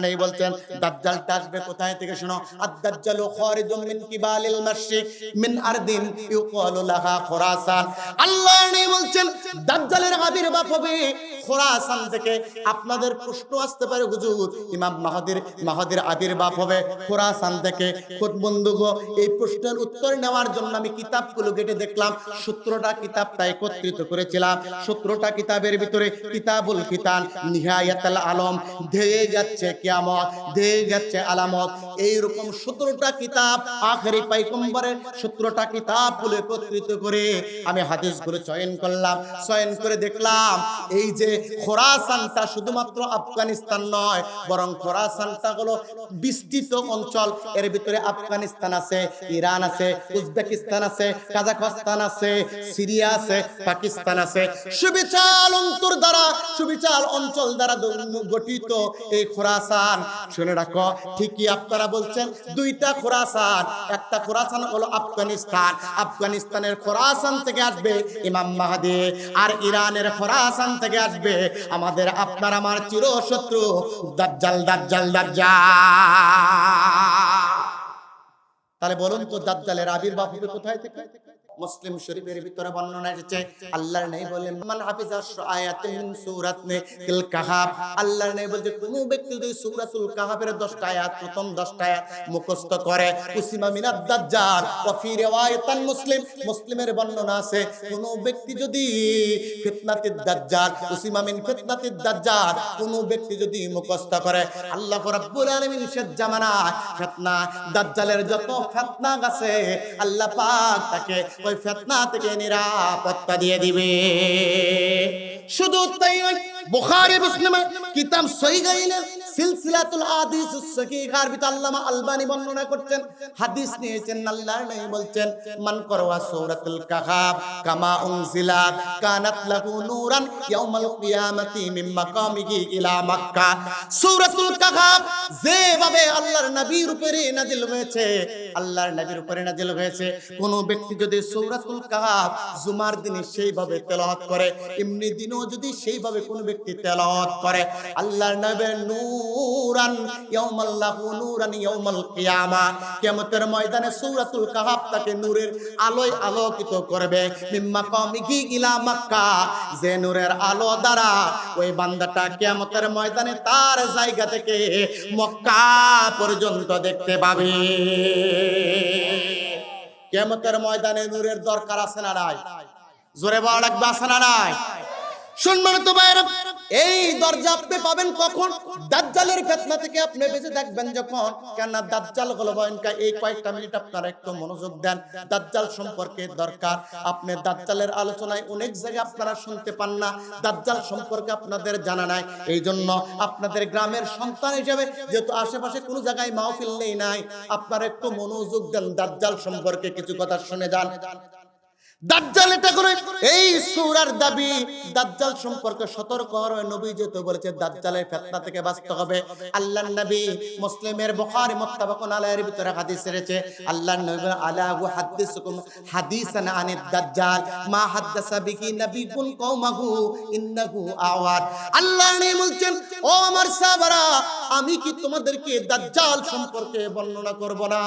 নেই বলছেন দাজ্জালটা আসবে কোথায় থেকে শোনো? আদ-দাজ্জালু খারিজুম মিন কিবালিল মাশরিক, মিন আরদিন ইউকালু লাহা খুরাসান। আল্লাহ নেই বলছেন, দাজ্জালের আবির্ভাব হবে খোরাসান থেকে আপনাদের প্রশ্ন আসতে পারে, হুজুর। ইমাম মাহাদির মাহাদির আবির্ভাব হবে। খোরাসান থেকে, খোদ বন্ধুগো, এই প্রশ্নের উত্তর নেওয়ার জন্য আমি কিতাবগুলো ঘেটে দেখলাম। সতেরোটা কিতাবটা একত্রিত করেছিলাম। সতেরোটা কিতাবের ভিতরে, কিতাবুল কিতান নিহায়াতাল আলম, ধেয়ে যাচ্ছে কিয়ামত, ধেয়ে যাচ্ছে আলামত। এইরকম সতেরোটা কিতাব আখেরি পাইকম্বরের সতেরোটা কিতাবগুলো একত্রিত করে আমি হাদিসগুলো চয়ন করলাম। চয়ন করে দেখলাম, এই যে খোরাসানটা শুধুমাত্র আফগানিস্তান নয়, বরং খোরাসানটা হলো বিস্তৃত অঞ্চল। এর ভিতরে আফগানিস্তান আছে, ইরান আছে, উজবেকিস্তান আছে, কাজাখস্তান আছে, সিরিয়া আছে, পাকিস্তান আছে। সুবিশাল অন্তর দ্বারা, সুবিশাল অঞ্চল দ্বারা গঠিত এই খোরাসান। শুনে রাখো, ঠিকই আপনারা বলছেন, দুইটা খোরাসান। একটা খোরাসান হলো আফগানিস্তান। আফগানিস্তানের খোরাসান থেকে আসবে ইমাম মাহাদি, আর ইরানের খোরাসান থেকে আসবে আমাদের, আপনার আমার চির চিরশত্রু। দাজ্জাল দাজ্জাল দাজ্জাল। তাহলে বলুন তো, দাজ্জালের আবির্ভাব কোথায় থেকে? মুসলিম শরীফের ভিতরে বর্ণনা এসেছে, আল্লাহর নেই বলেন মান হাফিজা আয়াতিন মিন সূরাতিল কাহাফ। আল্লাহর নেই বলছে, কোন ব্যক্তি যদি সূরাতুল কাহাফের 10টা আয়াত, প্রথম 10টা আয়াত মুখস্থ করে, উসিমা মিনাদ দাজ্জাল ওয়া ফি রিওয়ায়াতান মুসলিম, মুসলিমের বর্ণনা আছে, কোন ব্যক্তি যদি ফিতনাতিদ দাজ্জাল, উসিমা মিন ফিতনাতিদ দাজ্জাল, কোন ব্যক্তি যদি মুখস্থ করে, আল্লাহ রাব্বুল আলামিন শেষ জামানায় ফিতনা, দাজ্জালের যত ফিতনা আছে, আল্লাহ পাক তাকে ওই ফিতনা থেকে নিরাপত্তা দিয়ে দিবে শুধু তাই নয়, বুখারী মুসলিমের কিতাব সহিহ গাইলের সিলসিলাতুল হাদিস সহিহার ভিতর আল্লামা আলবানি বর্ণনা করছেন। হাদিস নিয়েছেন, আল্লাহর নবী বলছেন, মান করওয়া সূরাতুল কাহাফ কামা উনজিলাত কানাত লাহু নূরান ইয়াউমাল কিয়ামাতি মিন মাকামিহি ইলা মক্কা। সূরাতুল কাহাফ যেভাবে আল্লাহর নবীর উপরে নাজিল হয়েছে, আল্লাহর নবীর উপরে নাজিল হয়েছে। কোন ব্যক্তি যদি সূরাতুল কাহাব জুমার দিনে সেইভাবে তেলাওয়াত করে, এমনি দিনও যদি সেইভাবে কোন ব্যক্তি তেলাওয়াত করে, আল্লাহর নবীর নূরান ইয়াউমাল লাহু নূরান, ইয়াউমাল কিয়ামা, কিয়ামতের ময়দানে সূরাতুল কাহাফ তাকে নূরের আলোয় আলোকিত করবে। মিম্মা কমিকি ইলা মক্কা, যে নূরের আলো দ্বারা ওই বান্দাটা কিয়ামতের ময়দানে তার জায়গা থেকে মক্কা পর্যন্ত দেখতে পাবে। কিয়ামতের ময়দানে নূরের দরকার আছে না নাই? জোরে বড় লাগবে আছে না নাই? শুনবেন তো ভাইরা এই দরজা আপনি পাবেন কখন? দাজ্জালের ফিতনা থেকে আপনি বেঁচে যখন। কেন দাজ্জাল ভয়ঙ্কর এই কয়েকটা মিনিট আপনারা একটু মনোযোগ দেন। দাজ্জাল সম্পর্কে দরকার। আপনি দাজ্জালের আলোচনায় অনেক জায়গায় আপনারা শুনতে পান না। দাজ্জাল সম্পর্কে আপনাদের জানা নাই। এই জন্য আপনাদের গ্রামের সন্তান হিসেবে যেহেতু আশেপাশে কোনো জায়গায় মাহফিল নেই নাই, আপনারা একটু মনোযোগ দেন। দাজ্জাল সম্পর্কে কিছু কথা শুনে যান। দাজ্জাল এটা এই সূরার দাবি দাজ্জাল সম্পর্কে সতর্ক নবী বলেছে দাজ্জালের থেকে বাঁচতে হবে। আল্লাহর নবী মুসলিমের আলাইহির ভিতরে হাদিস রয়েছে আল্লাহর নবী বলেন, আলা হাদিসুকুম হাদিসান দাজ্জাল মা হাদাসা নবিকুন কওমাহু ইন্নাহু আওয়ার আল্লাহর নবী বলছেন ও আমার সাহাবারা আমি কি তোমাদেরকে দাজ্জাল সম্পর্কে বর্ণনা করব না?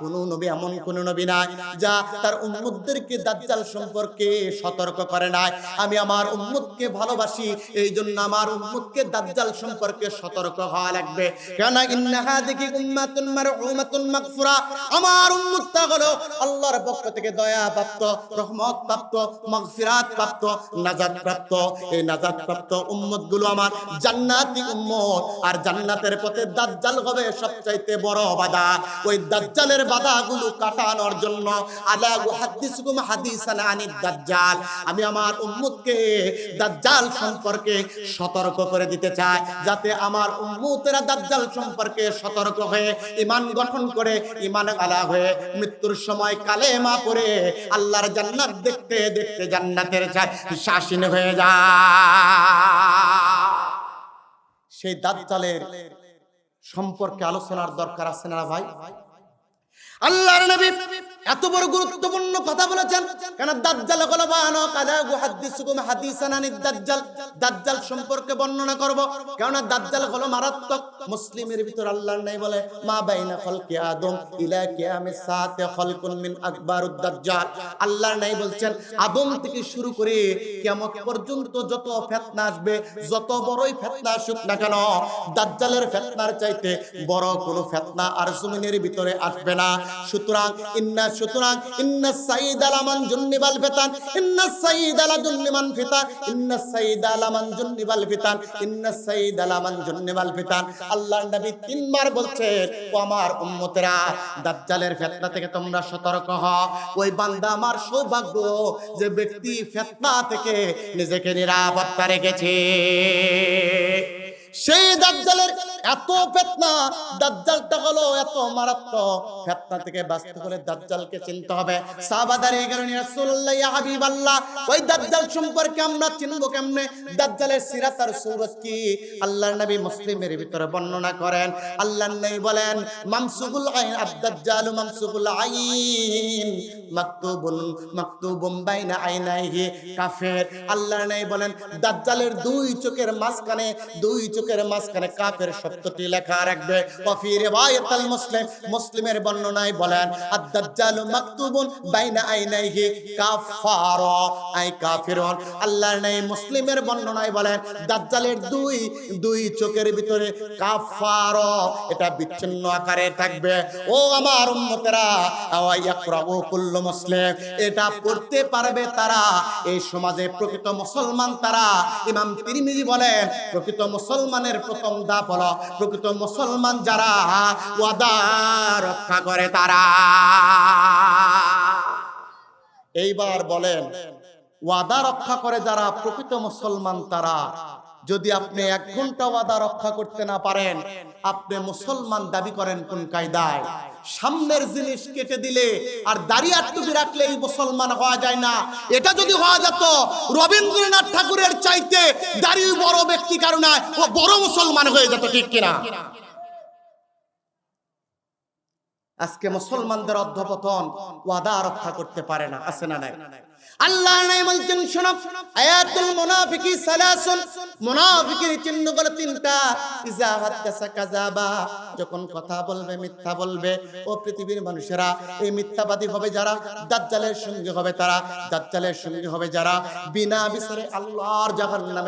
কোন নবী এমন কোন নবী নাই যা তার উম্মতদেরকে দাজ্জাল সম্পর্কে সতর্ক করে নাই। আমি আমার উম্মতকে ভালোবাসি এই জন্য আমার উম্মতকে দাজ্জাল সম্পর্কে সতর্ক হওয়া লাগবে। কেন ইন্নাহা দেখি উম্মাতুন মারউমাতুন মাগফুরা। আমার উম্মতটা হলো আল্লাহর পক্ষ থেকে দয়া প্রাপ্ত রহমত প্রাপ্ত মাগফিরাত প্রাপ্ত নাজাত প্রাপ্ত এই নাজাত প্রাপ্ত উম্মতগুলো আমার জান্নাতি উম্মত। আর জান্নাতের পথে দাজ্জাল হবে সবচাইতে বড় বাধা। ওই দাজ্জালের বাধাগুলো কাটানোর জন্য আলা উহাদ্দিসুকুম আনিদ দাজ্জাল। আমি আমার দাজ্জাল সম্পর্কে সতর্ক করে দিতে চাই, যাতে আমার দাজ্জাল সম্পর্কে সতর্ক হয়ে ঈমান গঠন করে আলা হয়ে মৃত্যুর সময় কালেমা পড়ে আল্লাহর জান্নাত দেখতে দেখতে জান্নাতের চায় শাসিন হয়ে যায় সেই দাজ্জালের সম্পর্কে আলোচনার দরকার আছে না ভাই? আল্লাহর নবী এত বড় গুরুত্বপূর্ণ কথা বলেছেন কেন দাজ্জাল হলো বানো কাদা গুহাদ্দিসুকুম হাদিসান আনিদ দাজ্জাল দাজ্জাল সম্পর্কে বর্ণনা করব। কেননা দাজ্জাল হলো মারাত্মক। মুসলিমের ভিতর আল্লাহর নাই বলে, মা বাইনা খলকি আদম, ইলা কিয়ামিস সাতে খলকুন মিন আকবারুদ দাজ্জাল। আল্লাহর নাই বলছেন, আদম থেকে শুরু করে কিয়ামত পর্যন্ত যত ফিতনা আসবে, যত বড়ই ফিতনা আসুক না কেন, দাজ্জালের ফিতনার চাইতে বড় কোনো ফিতনা আর জমিনের ভিতরে আসবে না। সুতরাং, ইন্না সুতরাং ইন্না সাইদ আলামান ফিতান, ইন্না সাইদ আলা ফিতান, ইন্না সাইদ আলামান ফিতান, ইন্না সাইদ আলামান ফিতান। আল্লাহর নবী তিনবার বলছেন ও আমার দাজ্জালের ফিতনা থেকে তোমরা সতর্ক হও। ওই বান্দা আমার সৌভাগ্য যে ব্যক্তি ফিতনা থেকে নিজেকে নিরাপত্তা রেখেছে। সেই দাজ্জালের এত ফেতনা, দাজ্জালটা হলো এত মারাত্মক। ফেতনা থেকে বাঁচতে হলে দাজ্জালকে চিনতে হবে। সাহাবাদার এই কারণে রাসূলুল্লাহ, ইয়া হাবিবাল্লাহ, ওই দাজ্জাল সম্পর্কে আমরা চিনবো কেমনে? দাজ্জালের সিরাত আর সুরত কি? আল্লাহর নবী মুসলিমের ভিতরে বর্ণনা করেন। আল্লাহর নবী বলেন মামসুকুল আইন আদ-দাজ্জালু মামসুকুল আইন, মাকতুবুন, মাকতুবুম বাইনা আইনাইহি কাফের। আল্লাহর নবী বলেন, দাজ্জালের দুই চোখের মাঝখানে, দুই চোখের মাঝখানে কাফের শব্দটি লেখা রাখবে। কফি রিওয়ায়াত আল মুসলিম। মুসলিমের বর্ণনায় বলেন, আদ-দাজ্জালু মাকতুবুন বাইনা আইনাইহি কাফার আই কাফিরুন, আল্লাহর নবী মুসলিমের বর্ণনায় বলেন, দাজ্জালের দুই দুই চোখের ভিতরে কাফার এটা বিচ্ছিন্ন আকারে থাকবে। ও আমার উম্মতেরা, আওয়া ইয়াকরাউ কুল্লু মুসলিম। এটা পড়তে পারবে তারা। এই সমাজে প্রকৃত মুসলমান তারা। ইমাম তিরমিজি বলেন, প্রকৃত মুসলমানের প্রথম ধাপ হলো প্রকৃত মুসলমান যারা ওয়াদা রক্ষা করে তারা। এইবার বলেন, ওয়াদা রক্ষা করে যারা প্রকৃত মুসলমান তারা, যদি আপনি এক ঘণ্টা ওয়াদা রক্ষা করতে না পারেন, আপনি মুসলমান দাবি করেন কোন কায়দায়? সামনের জিনিস কেটে দিলে আর দাঁড়িয়ে টুপি রাখলে এই মুসলমান হওয়া যায় না। এটা যদি হওয়া যেত, রবীন্দ্রনাথ ঠাকুরের চাইতে দাঁড়িয়ে বড় ব্যক্তি কারণে ও বড় মুসলমান হয়ে যেত, ঠিক কিনা? আজকে মুসলমানদের অধ্যপতন ওয়াদা রক্ষা করতে পারে না, আছে না নাই? আল্লাহর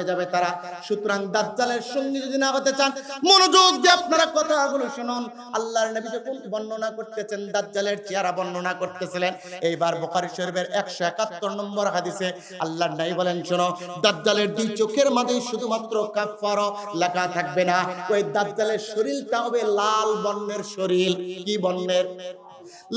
যাবে তারা। সুতরাং দাজ্জালের সঙ্গে যদি না হতে চান, মনোযোগ দিয়ে আপনারা কথাগুলো শুনুন। আল্লাহর নবী যখন বর্ণনা করতেছেন, দাজ্জালের চেহারা বর্ণনা করতেছিলেন, এইবার বুখারী শরীফের 171 নম্বর হাদিসে আল্লাহ নাই বলেন, শোনো, দাজ্জালের দুই চোখের মাঝে শুধুমাত্র কাফফার লেখা থাকবে না। ওই দাজ্জালের শরীরটা হবে লাল বর্ণের শরীর। কি বর্ণের?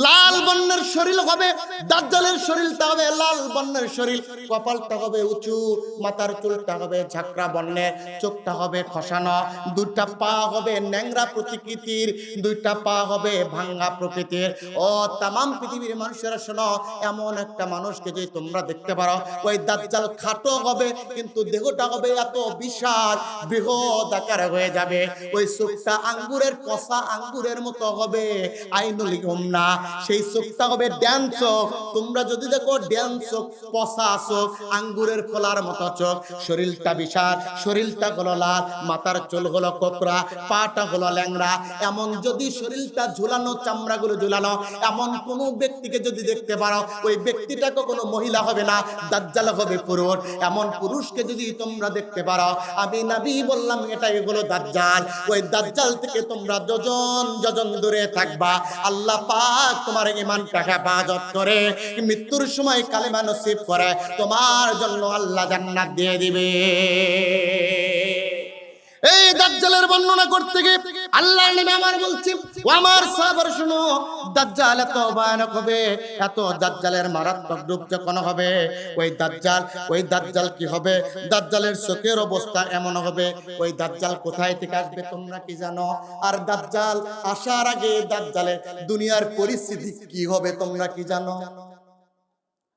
লাল বর্ণের শরীর হবে, দাজ্জালের শরীরটা হবে লাল বর্ণের শরীর। কপালটা হবে উঁচু, মাথার চুলটা হবে ঝাঁকড়া বর্ণের চোখটা হবে খসানো। দুইটা পা হবে ন্যাংরা প্রকৃতির, দুইটা পা হবে ভাঙ্গা প্রকৃতির। ও তামাম পৃথিবীর মানুষেরা শোনো, এমন একটা মানুষকে যে তোমরা দেখতে পারো। ওই দাজ্জাল খাটো হবে, কিন্তু দেহটা হবে এত বিশাল, বৃহৎ আকার হয়ে যাবে। ওই চোখটা আঙ্গুরের, কষা আঙ্গুরের মতো হবে, আইনুল না। সেই চোখটা হবে ড্যান চোখ। তোমরা যদি দেখো ড্যান চোখ, পচা চোখ, আঙ্গুরের খোলার মতো চোখ, শরীরটা বিশাল, শরীরটা হলো লাল, মাথার চুল হলো কোকড়া, পাটা হলো ল্যাংড়া। এমন যদি শরীরটা ঝুলানো, চামড়াগুলো ঝুলানো, এমন কোন ব্যক্তিকে যদি দেখতে পারো, ওই ব্যক্তিটা কোনো মহিলা হবে না, দাজ্জাল হবে পুরুষ। এমন পুরুষকে যদি তোমরা দেখতে পারো, আমি নাবি বললাম, এটাই হলো দাজ্জাল। ওই দাজ্জাল থেকে তোমরা যজন যজন দূরে থাকবা। আল্লাহ পাক, তোমার ইমানটাকে হেফাজত করে? মৃত্যুর সময় কালেমা নসিব করে, তোমার জন্য আল্লাহ জান্নাত দিয়ে দিবে। এই দাজ্জালের বর্ণনা করতে গিয়ে আল্লাহর নামে আমার বলছি ও আমার সাহাবার শুনো, দাজ্জাল এত ভয়ানক হবে, এত দাজ্জালের মারাত্মক রূপ যখন হবে, ওই দাজ্জাল ওই দাজ্জাল কি হবে? দাজ্জালের চোখের অবস্থা এমন হবে, ওই দাজ্জাল কোথায় থেকে আসবে তোমরা কি জানো? আর দাজ্জাল আসার আগে দাজ্জালে দুনিয়ার পরিস্থিতি কি হবে তোমরা কি জানো?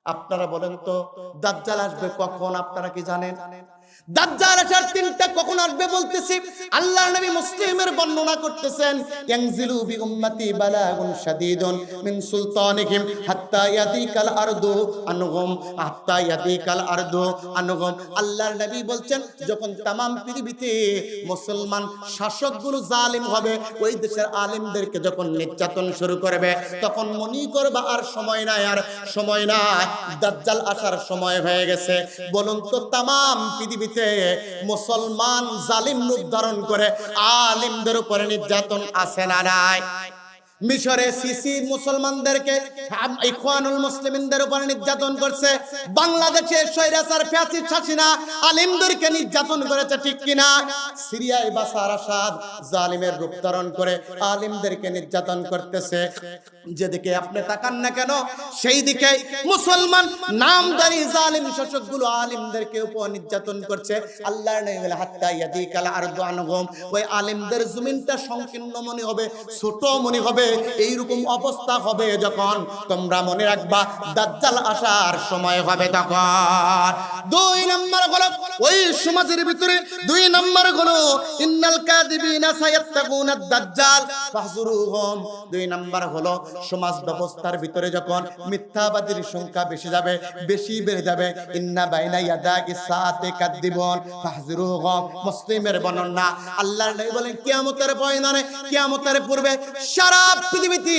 আপনারা বলেন তো, দাজ্জাল আসবে কখন, আপনারা কি জানেন? দাজ্জাল আসার তিনটা কখন আসবে বলতেছি? আল্লাহ নবী মুসলিমের বর্ণনা করতেছেন ইয়ানজিলু বি উম্মতি বালাগুন শাদীদুন মিন সুলতানিহিম হাত্তা ইয়াদিকাল আরদু আনহুম, হাত্তা ইয়াদিকাল আরদু আনহুম। আল্লাহর নবী বলছেন, যখন তামাম পৃথিবীতে মুসলমান শাসকগুলো জালিম হবে, ওই দেশের আলিমদেরকে যখন নির্যাতন শুরু করবে, তখন মনি করবা আর সময় নাই, আর সময় নাই। দাজ্জাল আসার সময় হয়ে গেছে। বলুন তো, তামাম পৃথিবীতে মুসলমান জালিম রূপ ধারণ করে আলিমদের উপরে নির্যাতন আসে না নাই? মিশরে সিসি মুসলমানদেরকে ইখওয়ানুল মুসলিমিনদের উপরে নির্যাতন করছে। বাংলাদেশে স্বৈরাচার, ফ্যাসিস্ট হাসিনা আলিমদেরকে নির্যাতন করেছে, ঠিক কিনা? সিরিয়ায় বাসার আসাদ জালিমের রূপ ধারণ করে আলিমদেরকে নির্যাতন করতেছে। যেদিকে আপনি তাকান না কেন সেই দিকে মুসলমান নামদারি জালিম শাসকগুলো আলিমদেরকে উপর নির্যাতন করছে। আল্লাহর নবী বলে, হাত্তা ইয়াদিকাল আরদু আনহুম। ওই আলিমদের জমিনটা সংকীর্ণ মনে হবে, ছোট মনে হবে। এইরকম অবস্থা হবে যখন তোমরা মনে রাখবা দাজ্জাল আসার সময় হবে তখন। দুই নম্বর হলো, ওই সমাজের ভিতরে দুই নম্বর হলো, ইন্নাল কাযিবিনা সায়াত্তাকুনা দাজ্জাল ফাহজুরুহুম। দুই নম্বর হলো, সমাজ ব্যবস্থার ভিতরে যখন মিথ্যাবাদীর সংখ্যা বেশি যাবে, বেশি বেড়ে যাবে, ইন্না বাইনা ইয়াদাকি সাআতে কাদিবুন ফাহজুরুহুম। মুসলিমের বর্ণনা, আল্লাহর নবী বলেন, কিয়ামতের ময়দানে, কিয়ামতের পূর্বে সারা পৃথিবীতে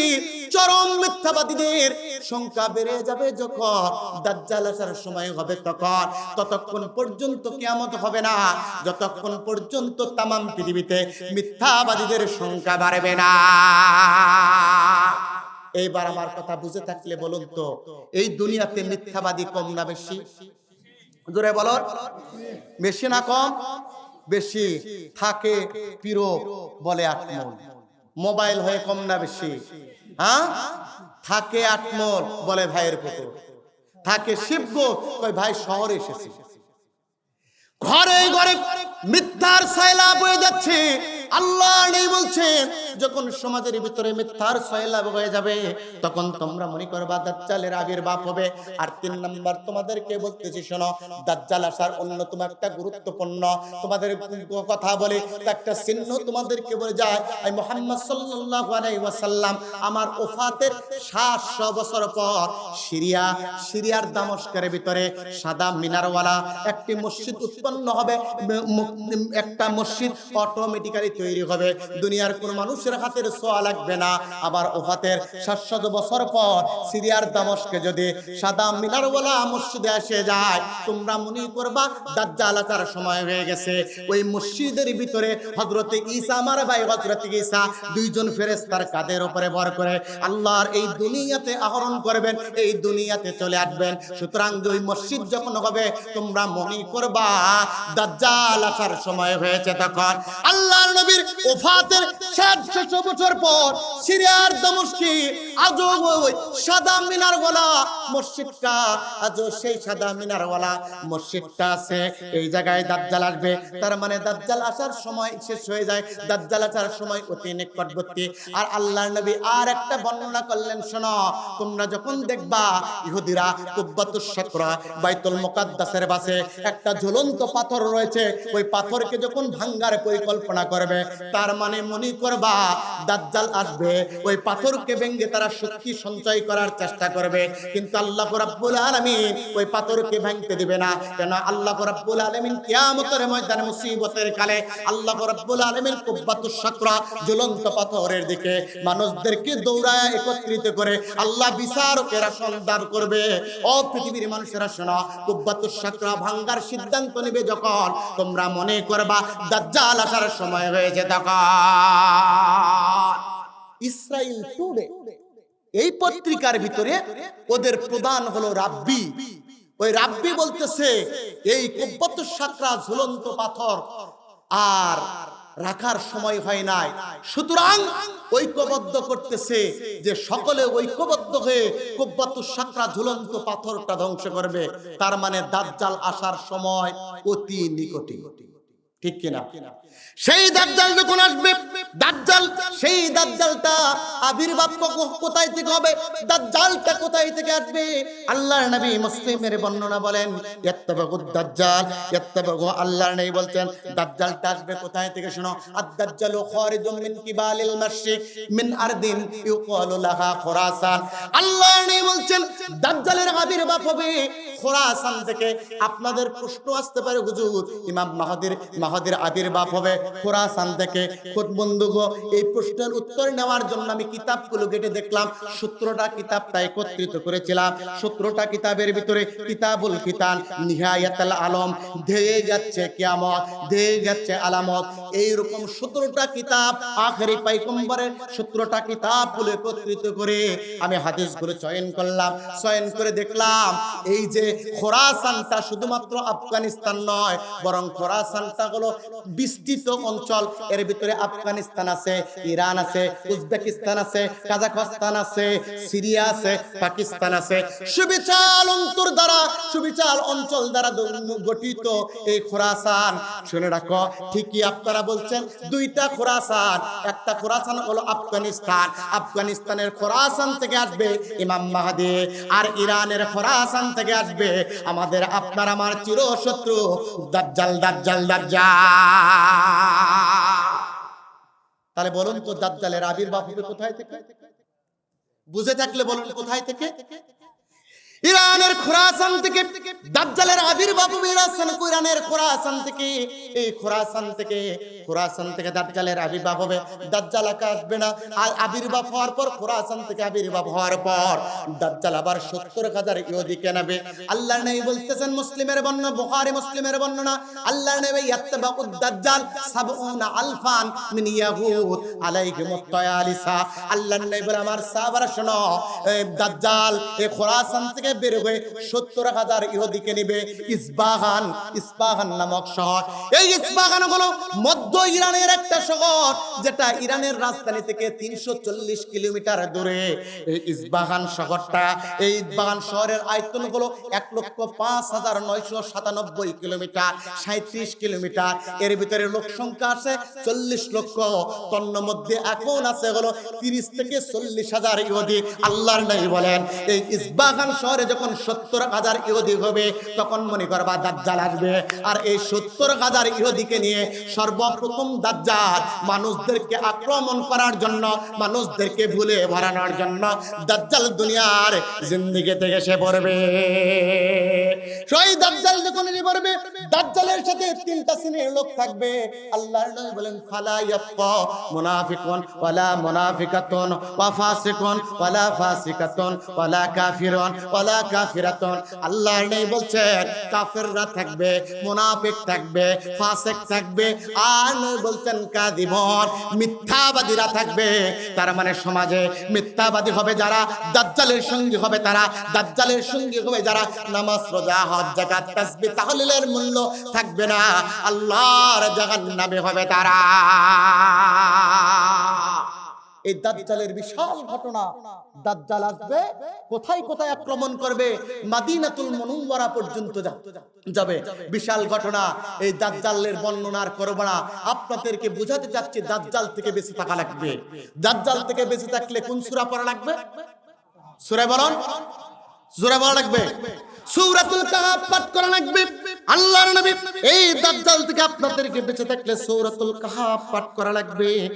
চরম মিথ্যাবাদীদের সংখ্যা বেড়ে যাবে যখন দাজ্জাল আসার সময় হবে তখন। ততক্ষণ পর্যন্ত হবে না। যতক্ষণ পর্যন্ত তামাম পৃথিবীতে মিথ্যাবাদীদের সংখ্যা বাড়বে না। এইবার আমার কথা বুঝে থাকলে বলুন তো, এই দুনিয়াতে মিথ্যাবাদী কম না বেশি? জোরে বলো। বেশি না কম? বেশি। থাকে, পিরো বলে আটমল মোবাইল হয়ে কম না বেশি। হ্যাঁ? থাকে আটমল বলে ভাইয়ের পুকুর। থাকে শিবগো, কই ভাই শহরে এসেছি। ঘরে ঘরে মিথ্যার সাইলা বয়ে যাচ্ছে। আল্লাহ নেই বলছেন, যখন সমাজের ভিতরে মিথ্যার সয়লাভ হয়ে যাবে, তখন তোমরা মনে করবা দাজ্জালের আবির্ভাব হবে। আর তিন নাম্বার তোমাদেরকে বলতেছি, শোনো, দাজ্জাল আসার অন্যতম একটা গুরুত্বপূর্ণ, তোমাদের কথা বলে, একটা চিহ্ন তোমাদেরকে বলে যায় এই মোহাম্মদ ওয়াসাল্লাম, আমার ওফাতের 700 বছর পর সিরিয়া, সিরিয়ার দামস্কের ভিতরে সাদা মিনারওয়ালা একটি মসজিদ উৎপন্ন হবে। একটা মসজিদ অটোমেটিক্যালি তৈরি হবে। দুনিয়ার কোন মানুষের হাতের ছোঁয়া লাগবে না। আবার ওফাতের সাতশত বছর পর সিরিয়ার দামস্কে যদি সাদা মিনারওয়ালা মসজিদে এসে যায়, তোমরা মনে করবা দাজ্জাল আসার সময় হয়ে গেছে। ওই মসজিদের ভিতরে হযরতে ঈসা আমার ভাই, হযরতে ঈসা দুইজন ফেরেশতার কাঁধের উপরে ভর করে আল্লাহর এই দুনিয়াতে আহরণ করবেন, এই দুনিয়াতে চলে আসবেন। সুতরাং ওই মসজিদ যখন হবে, তোমরা মনে করবা দাজ্জাল আসার সময় হয়েছে তখন। আল্লাহর নবীর ওফাতের সাতশো বছর পর সিরিয়ার দমস্কি আজও ওই সাদা মসজিদটা, আজও সেই সাদা মসজিদটা আছে। এই জায়গায় দাজ্জাল আসবে। তার মানে দাজ্জাল আসার সময় শেষ হয়ে যায়। দাজ্জাল আসার সময় অতি নিকটবর্তী। আর নবী আর একটা বর্ণনা করলেন, শোনো, তোমরা যখন দেখবা ইহুদিরা কুব্বাতুস বাইতুল মুকাদ্দাসের পাশে একটা ঝুলন্ত পাথর রয়েছে, ওই পাথরকে যখন ভাঙ্গার পরিকল্পনা করবে, তার মানে মনে করবা, দাজ্জাল আসবে, ওই পাথরকে ভেঙে তারা শক্তি সঞ্চয় করার চেষ্টা করবে। কিন্তু আল্লাহ রাব্বুল আলামিন ওই পাথরকে ভাঙতে দিবে না। কেন আল্লাহ রাব্বুল আলামিন কিয়ামতের ময়দানে মুসিবতের কালে আল্লাহ রাব্বুল আলামিন শাকরা ঝুলন্ত পাথরের দিকে মানুষদেরকে দৌড়ায় একত্রিত করে আল্লাহ বিচারকেরা সন্ধান করবে। ও পৃথিবীর মানুষেরা শোনো কুব্বাতুস শাকরা ভাঙ্গার সিদ্ধান্ত নেবে যখন তোমরা মনে করবা, দাজ্জাল আসার সময় হয়েছে তখন। Israel today. এই পত্রিকার ভিতরে ওদের প্রধান হলো রাব্বি। ওই রাব্বি বলতেছে, এই কুব্বাতুস শাকরা ঝুলন্ত পাথর আর রাখার সময় হয় নাই। সুতরাং ঐক্যবদ্ধ করতেছে যে সকলে ঐক্যবদ্ধ হয়ে কুব্বাতুস শাকরা ঝুলন্ত পাথরটা ধ্বংস করবে। তার মানে দাজ্জাল আসার সময় অতি নিকটে। ঠিক কিনা? সেই দাজ্জাল যখন আসবে দাজ্জাল সেই দাজ্জালটা আবির্ভাব কোথায় থেকে হবে? দাজ্জালটা কোথায় থেকে আসবে? আল্লাহর নবী মুসলিমের বর্ণনা বলেন ইয়াত্তাবাগু দাজ্জাল ইয়াত্তাবাগু আল্লাহর নবী বলছেন দাজ্জালটা আসবে কোথায় থেকে শোনো? আদ-দাজ্জালু খারিজুম মিন কিবালিল মাশরিক মিন আরদিন ইউকালু লাহা খুরাসান। আল্লাহর নবী বলছেন দাজ্জালের আবির্ভাব হবে খোরাসান থেকে। আপনাদের প্রশ্ন আসতে পারে হুজুর ইমাম মাহাদির মাহাদির আবির্ভাব হবে। খোরাসান থেকে খোদ বন্ধুগো, এই প্রশ্নের উত্তর নেওয়ার জন্য আমি কিতাবগুলো ঘেটে দেখলাম। সতেরোটা কিতাবটা একত্রিত করেছিলাম। সূত্রটা কিতাবের ভিতরে কিতাবুল কিতান নিহায়াতাল আলম, ধেয়ে যাচ্ছে কেয়ামত, ধেয়ে যাচ্ছে আলামত। এইরকম সতেরোটা কিতাব আখেরি পাইকম্বরের সতেরোটা কিতাবগুলো একত্রিত করে আমি হাদিসগুলো চয়ন করলাম। চয়ন করে দেখলাম, এই যে খোরাসানটা শুধুমাত্র আফগানিস্তান নয়, বরং খোরাসানটা হলো বিস্তৃত অঞ্চল। এর ভিতরে আফগানিস্তান আছে, ইরান আছে, উজবেকিস্তান আছে, কাজাখস্তান আছে, সিরিয়া আছে, পাকিস্তান আছে। সুবিচাল অন্তর দ্বারা সুবিচাল অঞ্চল দ্বারা গঠিত এই খোরাসান। শুনে রাখো, ঠিকই আপনারা বলছেন, দুইটা খোরাসান। একটা খোরাসান হলো আফগানিস্তান। আফগানিস্তানের খোরাসান থেকে আসবে ইমাম মাহাদি, আর ইরানের খোরাসান থেকে আসবে আমাদের আপনার আমার চিরশত্রু দাজ্জাল দাজ্জাল দাজ্জাল। তাহলে বলুন তো দাজ্জালের আবির্ভাব হবে কোথায় থেকে? বুঝে থাকলে বলুন কোথায় থেকে? ইরানের খোরাসান থেকে দাজ্জালের আবির্ভাব ইরান ইরানের খোরাসান থেকে। এই খোরাসান থেকে খোরাসান থেকে দাজ্জালের আবির্ভাব হবে। দাজ্জাল একা আসবে না। আর আবির্ভাব হওয়ার পর, খোরাসান থেকে আবির্ভাব হওয়ার পর দাজ্জাল আবার সত্তর হাজার ইহুদিকে নেবে আল্লাহ নেই বলতেছেন, মুসলিমের বর্ণনা বুখারী মুসলিমের বর্ণনা আল্লাহ নেবে, ইয়াত্তাবাউদ দাজ্জাল সাবউনা আলফান মিন ইয়াহুদ আলাইহিমুত তায়ালিসা আল্লাহ নেই বলে, আমার সাহাবারা, শোনো দাজ্জাল, এই খোরাসান থেকে বের হয়ে সত্তর হাজার ইহুদিকে নেবে। ইসবাহান ইসবাহান নামক শহর। এই ইসবাহান হলো মধ্য ইরানের একটা শহর, যেটা ইরানের রাজধানী থেকে তিনশো চল্লিশ কিলোমিটার দূরে। এই ইসবাহান শহরটা, এই ইসবাহান শহরের আয়তন হলো এক লক্ষ পাঁচ হাজার নয়শো সাতানব্বই কিলোমিটার, সাঁত্রিশ কিলোমিটার। এর ভিতরে লোক সংখ্যা আছে চল্লিশ লক্ষ। তন্ন মধ্যে এখন আছে হলো তিরিশ থেকে চল্লিশ হাজার ইহুদি। আল্লাহর নাই বলেন, এই ইসবাগান শহরে যখন সত্তর হাজার ইহুদি হবে, তখন মনে করবা দাজ্জাল আসবে। আর এই সত্তর হাজার ইহুদিকে নিয়ে সর্বপ্রথম দাজ্জাল মানুষদেরকে আক্রমণ করার জন্য, মানুষদেরকে ভুলে ভরানোর জন্য দাজ্জাল দুনিয়ার জিন্দিগি থেকে সে পড়বে। সেই দাজ্জাল যখন দাজ্জালের সাথে তিনটা শ্রেণির লোক থাকবে। আল্লাহর নবী বলেন, ফালা ইয়াবকা মুনাফিকুন, ওয়ালা মুনাফিকাতুন, ওয়া ফাসিকুন, ওয়ালা ফাসিকাতুন, ওয়ালা কাফিরুন, ওয়ালা কাফিরাতুন। আল্লাহর নবী কাফিররা থাকবে, মুনাফিক থাকবে, ফাসিক থাকবে, আর নবী মিথ্যাবাদীরা থাকবে। তার মানে সমাজে মিথ্যাবাদী হবে যারা, দাজ্জালের সঙ্গী হবে তারা, দাজ্জালের সঙ্গী হবে যারা, নামাজ রোজা হজ জাকাত তাহলিলের মূল্য থাকবে না। আল্লাহর জাহান্নামে হবে তারা। এই দাজ্জালের বিশাল ঘটনা, দাজ্জাল আসবে, কোথায় কোথায় আক্রমণ করবে, মাদিনাতুল পর্যন্ত যাবে। বিশাল ঘটনা, এই দাজ্জালের বর্ণনার করব না। আপনাদেরকে বোঝাতে চাচ্ছি, দাজ্জাল থেকে বেঁচে থাকা লাগবে। দাজ্জাল থেকে বেঁচে থাকলে কোন সূরা পড়া লাগবে? সূরা বলুন সূরা বলা লাগবে? সূরাতুল কাহাফ পাঠ করা লাগবে। আল্লাহর নবী এই দাজ্জাল থেকে আপনাদেরকে বেঁচে থাকলে সূরাতুল কাহাফ পাঠ করা লাগবে।